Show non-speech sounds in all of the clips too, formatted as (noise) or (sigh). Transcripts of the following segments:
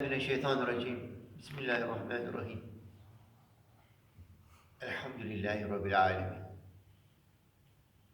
Mineşşeytanirracim. Bismillahirrahmanirrahim. Elhamdülillahi Rabbil alemin.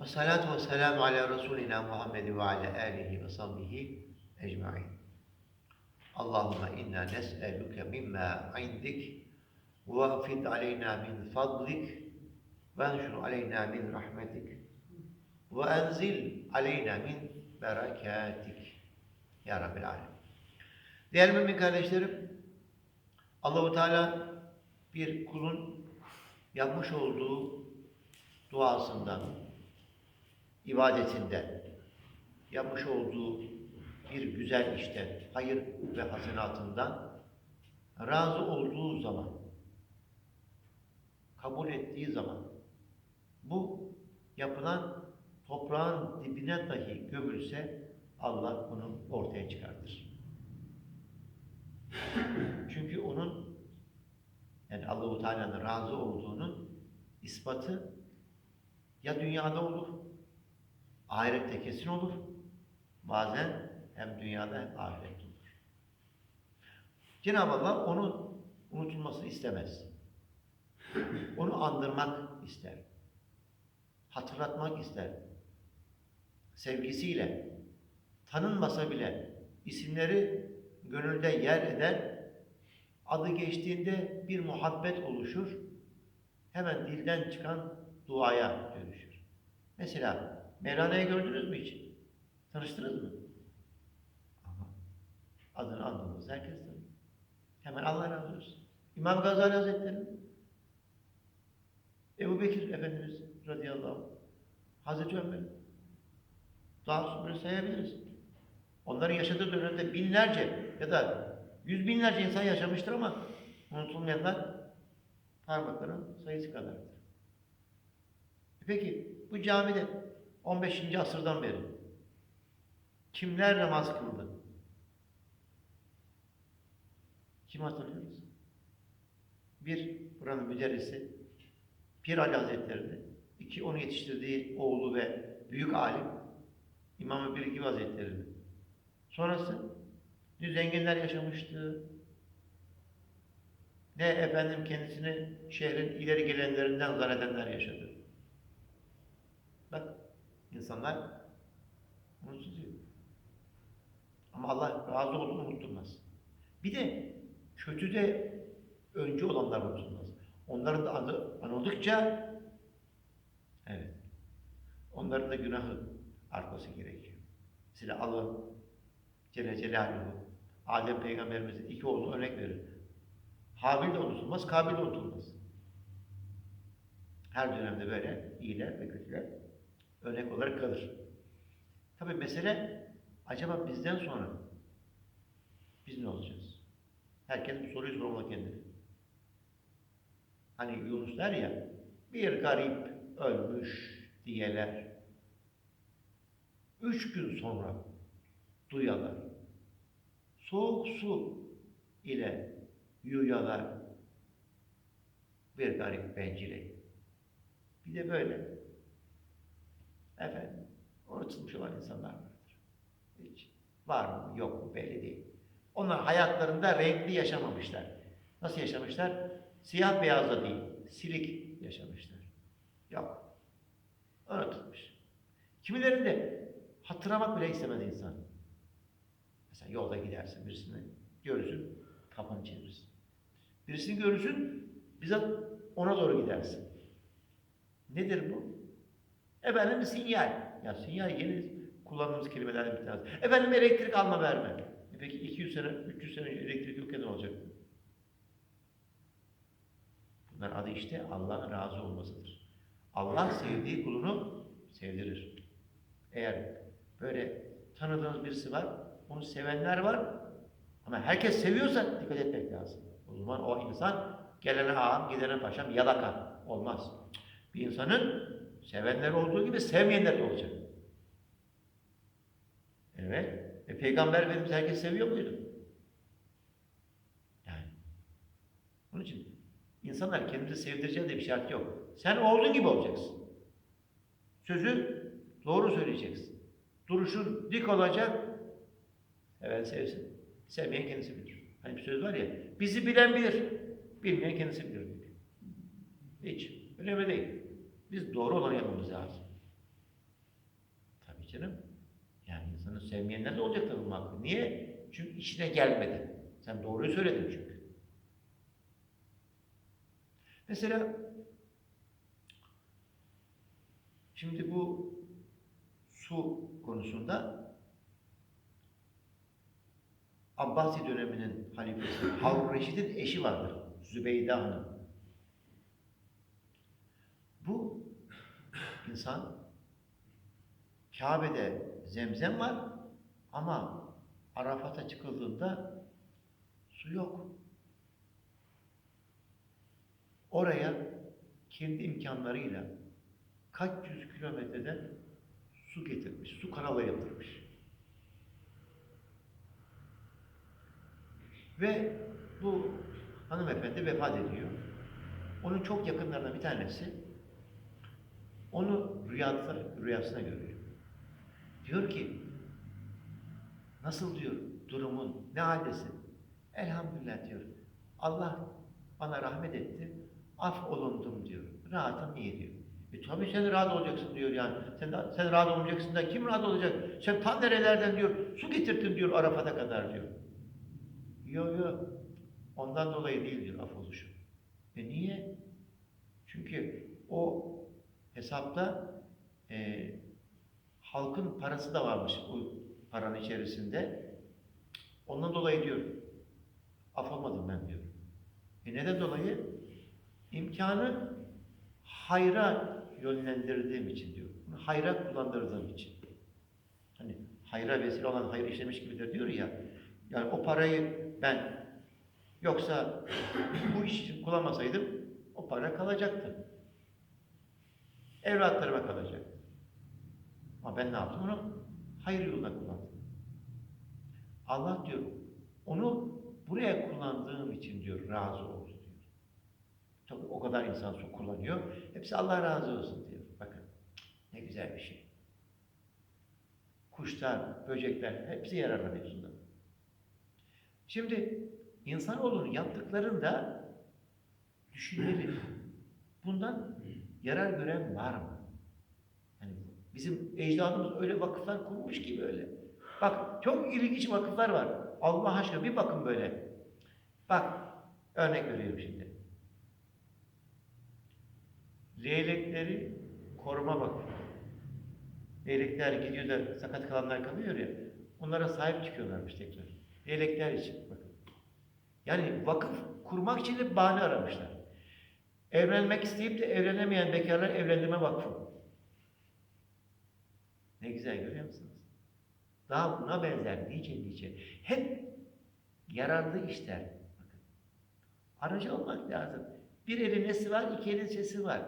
Ve salatu ve selamu ala Resulina Muhammed ve ala alihi ve sahbihi ecma'in. Allahümme inna nes'eluke mimma indik ve afid aleyna min fadlik ve enşur aleyna min rahmetik ve enzil aleyna min berekatik. Ya Rabbil alemin. Değerli mümin kardeşlerim, Allahu Teala bir kulun yapmış olduğu duasından, ibadetinden, yapmış olduğu bir güzel işten, hayır ve hasenatından razı olduğu zaman, kabul ettiği zaman bu yapılan toprağın dibine dahi gömülse Allah bunu ortaya çıkartır. Çünkü onun yani Allahu Teala'nın razı olduğunun ispatı ya dünyada olur, ahirette kesin olur. Bazen hem dünyada hem ahirette olur. Cenab-ı Allah onun unutulmasını istemez. Onu andırmak ister. Hatırlatmak ister. Sevgisiyle, tanınmasa bile isimleri gönülde yer eder, adı geçtiğinde bir muhabbet oluşur, hemen dilden çıkan duaya dönüşür. Mesela Mevlana'yı gördünüz mü hiç? Tanıştınız mı? Adını andığımız herkes tanıyor. Hemen Allah razı olsun. İmam Gazali Hazretleri, Ebu Bekir Efendimiz radıyallahu anh, Hazreti Ömer, daha sonra sayabiliriz. Onların yaşadığı dönemde binlerce ya da yüz binlerce insan yaşamıştır ama unutulmayanlar parmakların sayısı kadardır. Peki bu camide 15. asırdan beri kimler namaz kıldı? Kim hatırlıyoruz? Bir, buranın müderrisi Pir Ali Hazretleri'ni, iki onu yetiştirdiği oğlu ve büyük alim İmam-ı Birgi Hazretleri'ni, Sonrası zenginler yaşamıştı, ne efendim kendisini şehrin ileri gelenlerinden zannedenler yaşadı. Bak insanlar bunu tutuyor. Ama Allah razı olduğunu unutturmaz. Bir de kötüde önce olanlar unutulmaz. Onların da adı anıldıkça evet onların da günahı artması gerekiyor. Silah alın, Celle Celaluhu Adem Peygamberimizin iki oğlu örnek verir. Habil de unutulmaz, Kabil de unutulmaz. Her dönemde böyle iyiler ve kötüler örnek olarak kalır. Tabi mesele acaba bizden sonra biz ne olacağız? Herkes bu soruyu sormalı kendine. Hani Yunus der ya bir garip ölmüş diyeler. Üç gün sonra duyalar. Soğuk su ile yuyalar bir garip bencile. Bir de böyle efendim unutulmuş olan insanlar vardır. Hiç var mı yok mu belli değil. Onlar hayatlarında renkli yaşamamışlar. Nasıl yaşamışlar? Siyah beyazla değil, silik yaşamışlar. Yok. Unutulmuş. Kimilerinde hatırlamak bile istemez insan. Mesela yolda gidersin birisini görürsün, kafanı çevirirsin. Birisini görürsün, bizzat ona doğru gidersin. Nedir bu? Efendim sinyal. Ya sinyal yeni kullandığımız kelimelerden bir tanesi. Efendim elektrik alma verme. E peki 200 sene, 300 sene elektrik yokken ne olacak? Bunlar adı işte Allah'ın razı olmasıdır. Allah sevdiği kulunu sevdirir. Eğer böyle tanıdığınız birisi var, onu sevenler var ama herkes seviyorsa dikkat etmek lazım. O zaman o insan gelene ağam, gidene paşam, yalaka olmaz. Bir insanın sevenler olduğu gibi sevmeyenler de olacak. Evet. E, Peygamber Efendimiz herkes seviyor muydu? Yani. Onun için insanlar kendini sevdireceği de bir şart yok. Sen olduğun gibi olacaksın. Sözü doğru söyleyeceksin. Duruşun dik olacak. Seven sevsin. Sevmeyen kendisi bilir. Hani bir söz var ya, bizi bilen bilir, bilmeyen kendisi bilir. Hiç, önemli değil. Biz doğru olanı yapmamız lazım. Tabii canım. Yani insanı sevmeyenler de olacak tabii muhakkak. Niye? Çünkü işine gelmedi. Sen doğruyu söyledin çünkü. Mesela şimdi bu su konusunda Abbasi döneminin halifesi Harun Reşid'in eşi vardır. Zübeyde Hanım. Bu insan Kabe'de zemzem var ama Arafat'a çıkıldığında su yok. Oraya kendi imkanlarıyla kaç yüz kilometreden su getirmiş, su kanalı yaptırmış. Ve bu hanımefendi vefat ediyor. Onun çok yakınlarından bir tanesi onu rüyasına, rüyasına görüyor. Diyor ki, nasıl diyor durumun, ne haldesin? Elhamdülillah diyor. Allah bana rahmet etti, af olundum diyor. Rahatım iyi diyor. E tabii sen rahat olacaksın diyor yani. Sen, sen rahat olmayacaksın da kim rahat olacak? Sen ta nerelerden diyor, su getirdin diyor Arafat'a kadar diyor. Yok yok, ondan dolayı değil diyor af oluşu. E niye? Çünkü o hesapta e, halkın parası da varmış bu paranın içerisinde. Ondan dolayı diyor, af olmadım ben diyor. E neden dolayı? İmkanı hayra yönlendirdiğim için diyor. Hayra kullandırdığım için. Hani hayra vesile olan hayır işlemiş gibidir diyor ya. Yani o parayı ben yoksa bu iş için kullanmasaydım o para kalacaktı. Evlatlarıma kalacak. Ama ben ne yaptım? Onu hayır yoluna kullandım. Allah diyor, onu buraya kullandığım için diyor, razı oldu diyor. Tabii o kadar insan su kullanıyor. Hepsi Allah razı olsun diyor. Bakın, ne güzel bir şey. Kuşlar, böcekler, hepsi yararlanıyor sudan. Şimdi, insanoğlunun yaptıklarında düşünmeli. Bundan yarar gören var mı? Hani bizim ecdadımız öyle vakıflar kurmuş ki böyle. Bak çok ilginç vakıflar var. Allah aşkına bir bakın böyle. Bak örnek veriyorum şimdi. Leylekleri koruma vakfı. Leylekler gidiyor da sakat kalanlar kalıyor ya. Onlara sahip çıkıyorlarmış tekrar. Leylekler için bakın. Yani vakıf kurmak için de bahane aramışlar. Evlenmek isteyip de evlenemeyen bekarlar evlendirme vakfı. Ne güzel görüyor musunuz? Daha buna benzer nice nice. Hep yararlı işler. Bakın. Aracı olmak lazım. Bir elin nesi var, iki elin sesi var.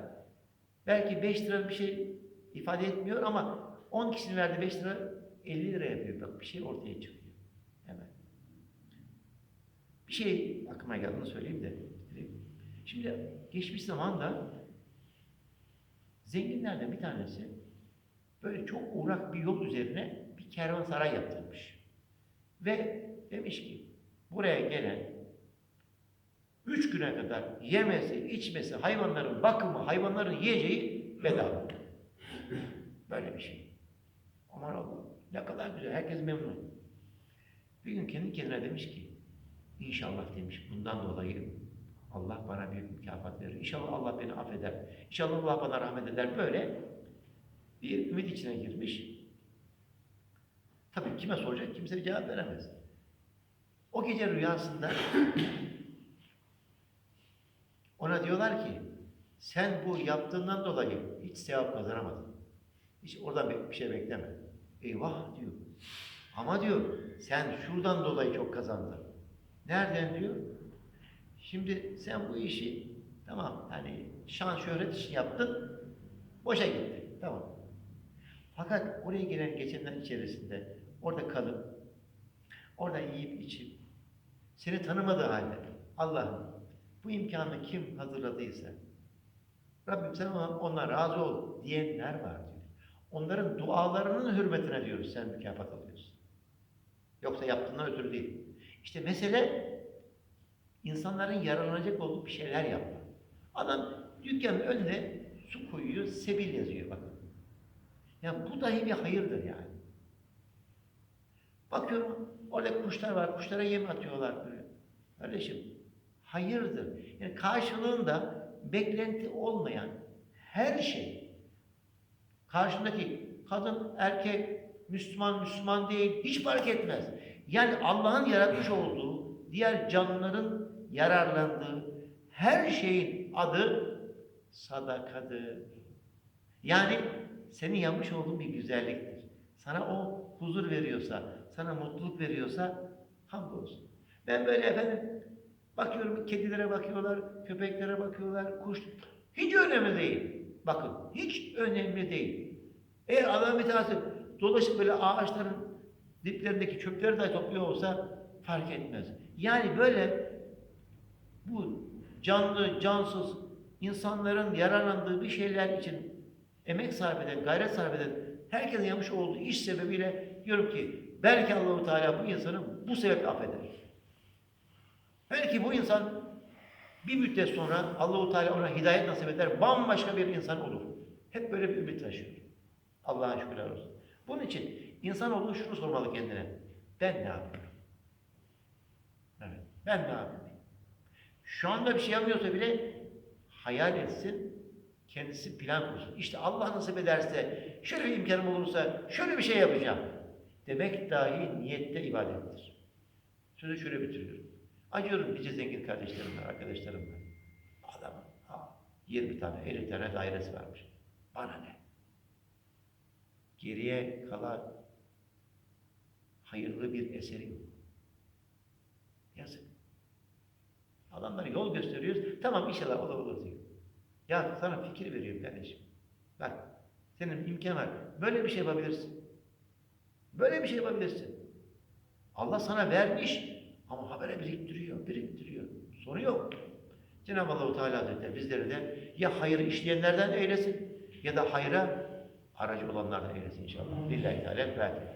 Belki beş lira bir şey ifade etmiyor ama on kişinin verdiği beş lira 50 lira yapıyor. Bak bir şey ortaya çıkıyor. Bir şey aklıma geldi onu söyleyeyim de. Şimdi geçmiş zamanda zenginlerden bir tanesi böyle çok uğrak bir yol üzerine bir kervansaray yaptırmış. Ve demiş ki buraya gelen üç güne kadar yemesi, içmesi, hayvanların bakımı, hayvanların yiyeceği bedava. Böyle bir şey. Aman Allah ne kadar güzel, herkes memnun. Bir gün kendi kendine demiş ki inşallah demiş bundan dolayı Allah bana büyük mükafat verir. İnşallah Allah beni affeder. İnşallah Allah bana rahmet eder. Böyle bir ümit içine girmiş. Tabii kime soracak? Kimse bir cevap veremez. O gece rüyasında (clears throat) ona diyorlar ki sen bu yaptığından dolayı hiç sevap kazanamadın. Hiç oradan bir şey bekleme. Eyvah diyor. Ama diyor sen şuradan dolayı çok kazandın. Nereden diyor? Şimdi sen bu işi tamam hani şan şöhret için yaptın, boşa gitti. Tamam. Fakat oraya gelen geçenler içerisinde orada kalıp, orada yiyip içip, seni tanımadığı halde Allah'ım bu imkanı kim hazırladıysa Rabbim sen ondan razı ol diyenler var diyor. Onların dualarının hürmetine diyoruz sen mükafat alıyorsun. Yoksa yaptığından ötürü değil. İşte mesele insanların yararlanacak olduğu bir şeyler yapma. Adam dükkanın önüne su koyuyor, sebil yazıyor bakın. Ya bu dahi bir hayırdır yani. Bakıyorum orada kuşlar var, kuşlara yem atıyorlar böyle. Kardeşim hayırdır. Yani karşılığında beklenti olmayan her şey karşındaki kadın, erkek, Müslüman, Müslüman değil hiç fark etmez. Yani Allah'ın yaratmış olduğu diğer canlıların yararlandığı her şeyin adı sadakadır. Yani senin yapmış olduğun bir güzelliktir. Sana o huzur veriyorsa, sana mutluluk veriyorsa hamdolsun. Ben böyle efendim bakıyorum kedilere bakıyorlar, köpeklere bakıyorlar, kuş. Hiç önemli değil. Bakın hiç önemli değil. Eğer adam bir tanesi dolaşıp böyle ağaçların diplerindeki çöpleri de topluyor olsa fark etmez. Yani böyle bu canlı, cansız insanların yararlandığı bir şeyler için emek sarf eden, gayret sarf eden herkesin yapmış olduğu iş sebebiyle diyorum ki belki Allahu Teala bu insanı bu sebeple affeder. Belki bu insan bir müddet sonra Allahu Teala ona hidayet nasip eder, bambaşka bir insan olur. Hep böyle bir ümit taşıyor. Allah'a şükürler olsun. Bunun için insanoğlu şunu sormalı kendine. Ben ne yapıyorum? Evet. Ben ne yapıyorum? Şu anda bir şey yapmıyorsa bile hayal etsin, kendisi plan kursun. İşte Allah nasip ederse, şöyle bir imkanım olursa, şöyle bir şey yapacağım. Demek dahi niyette ibadettir. Sözü şöyle bitiriyorum. Acıyorum nice zengin kardeşlerim var, arkadaşlarım var. Adamın ha, 20 tane, 50 tane dairesi varmış. Bana ne? Geriye kalan hayırlı bir eseri yok. Yazık. Adamlara yol gösteriyoruz. Tamam inşallah olur olur diyor. Ya sana fikir veriyorum kardeşim. Bak senin imkan var. Böyle bir şey yapabilirsin. Böyle bir şey yapabilirsin. Allah sana vermiş ama habere biriktiriyor, biriktiriyor. Sonu yok. Cenab-ı Allahu Teala Hazretleri bizleri de ya hayır işleyenlerden eylesin ya da hayra aracı olanlardan eylesin inşallah. Lillahi Teala Fatiha.